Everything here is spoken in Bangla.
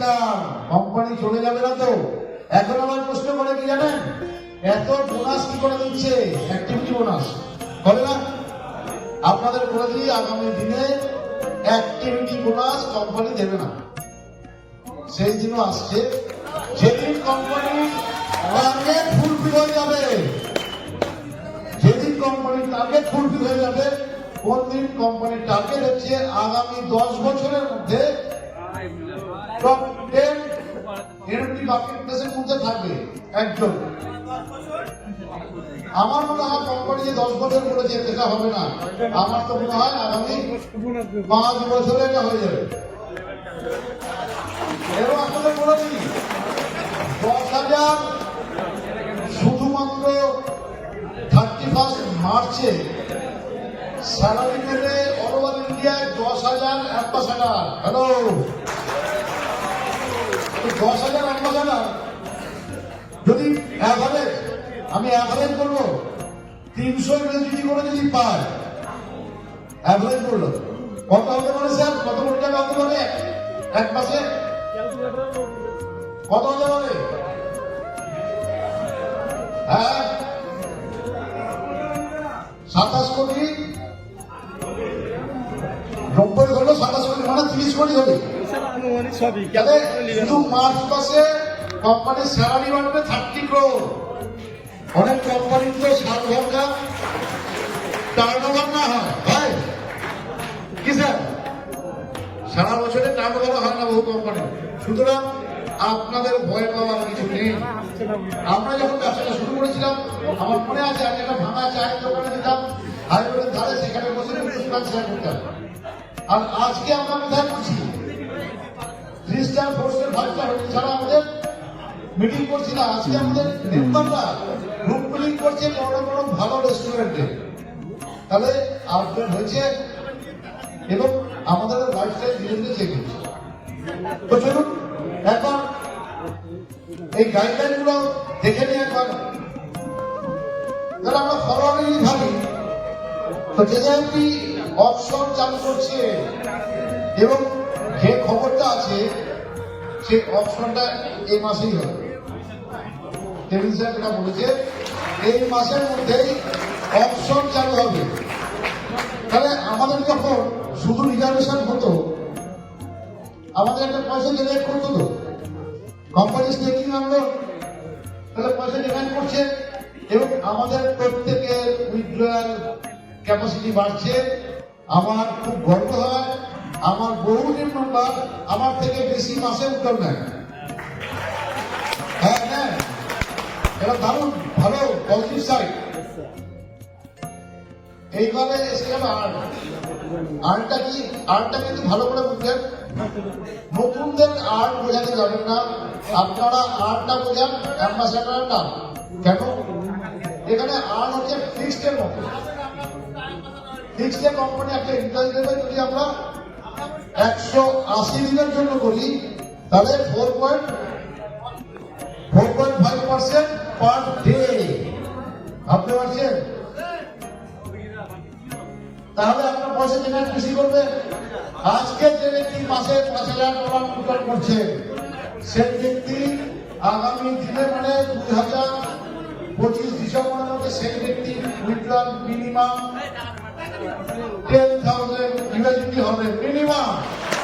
বলেছিলাম কোম্পানি চলে যাবে না তো। এখন আমার প্রশ্ন করে কি জানেন? এত বোনাস কি করে দিচ্ছে? অ্যাক্টিভিটি বোনাস বলে না, আপনাদের বলে দিই, আগামী দিনে অ্যাক্টিভিটি বোনাস কোম্পানি দেবে না। সেই দিনও আসছে। যেদিন কোম্পানি টার্গেট ফুলফিল হয়ে যাবে। যেদিন কোম্পানির টার্গেট ফুলফিল হয়ে যাবে কোন দিন কোম্পানির টার্গেট হচ্ছে আগামী দশ বছরের মধ্যে এনএফটি মার্কেট প্লেসের মধ্যে থাকবে একজন। আমার মনে হয় কোম্পানি যে দশ বছর বলেছে এটা হবে না। আমার তো মনে হয় আগামী পাঁচ বছরে এটা হয়ে যাবে। এরও আপনাদের বলে দশ হাজার শুধুমাত্র থার্টি ফার্স্ট মার্চে স্যালারি পেলে অল ওভার ইন্ডিয়ায় দশ হাজার অ্যাম্বাসাডার হ্যালো দশ হাজার অ্যাম্বাসাডার যদি অ্যাভারেজ আমি অ্যাভারেজ বলব তিনশো গ্রাজুয়েটি করে যদি পায় অ্যাভারেজ বলল কত হতে পারে, স্যার? কত কোটি টাকা হতে পারে? এক মাসে? কত হতে পারে? হ্যাঁ? সাতাশ কোটি? নব্বই হলো সাতাশ কোটি মানে তিরিশ কোটি হবে আনুমানিক সবই। শুধু মার্চ মাসে কোম্পানির স্যালারি বাড়বে থার্টি ক্রোর অনেক কোম্পানির তো সাত ঘণ্টা টার্ন না হয়। হয় কি স্যার? সারা বছরে টার্ন ওভার হয় না বহু কোম্পানি সুতরাং আপনাদের ভয় পাওয়ার কিছু নেই। আমরা যখন ব্যবসাটা শুরু করেছিলাম, আমার মনে আছে, আমি একটা ভাঙা চায়ের দোকানে দিতাম হাইরোডের ধারে সেখানে বসে আর আজকে আমরা কোথায় করছি three star four star five star hotel ছাড়া আমাদের মিটিং করছি না আজকে আমাদের মেম্বাররা গ্রুপ মিটিং করছে বড় বড় ভালো রেস্টুরেন্টে তাহলে আউটলেট হয়েছে এবং আমাদের লাইফস্টাইল ধীরে ধীরে চেঞ্জ হচ্ছে। তো চলুন এখন এই গাইডলাইনগুলো দেখে নিয়ে একবার। তাহলে আমরা ফরওয়ার্ডিং ভাবি। তো যে অপশন চালু করছে এবং যে খবরটা আছে সেই অপশনটা এই মাসেই হবে। টেবিল স্যার বলেছে, এই মাসের মধ্যেই অপশন চালু হবে। তাহলে আমাদের যখন শুধু রিজার্ভেশন হতো, আমাদের একটা পয়সা জেনারেট করতো তো। কোম্পানি স্টেকিং আনলো তাহলে পয়সা জেনারেট করছে এবং আমাদের প্রত্যেকের উইথড্রয়াল ক্যাপাসিটি বাড়ছে। আমার খুব গর্ব হয় আমার বহুদিন মেম্বার আমার থেকে বেশি মাসে উত্তর নেয়। হ্যাঁ হ্যাঁ ভালো সাইড আর্ট আর্টটা কি? আর্টটা কিন্তু ভালো করে আর্ট বোঝাতে যাবেন না। আপনারা আর্টটা বোঝান কেন? এখানে আর্ট হচ্ছে একটা যদি আমরা একশো আশি দিনের জন্য করি তাহলে four point four point five percent per day ভাবতে পারছেন? তাহলে আপনার পয়সা জেনারেট বেশি করবে। আজকে যে ব্যক্তি মাসে পাঁচ হাজার ডলার উত্তর করছে সেই ব্যক্তি আগামী দিনে মানে দুই হাজার পঁচিশ ডিসেম্বরের মধ্যে সেই ব্যক্তি withdrawal minimum ten thousand USD হবে মিনিমাম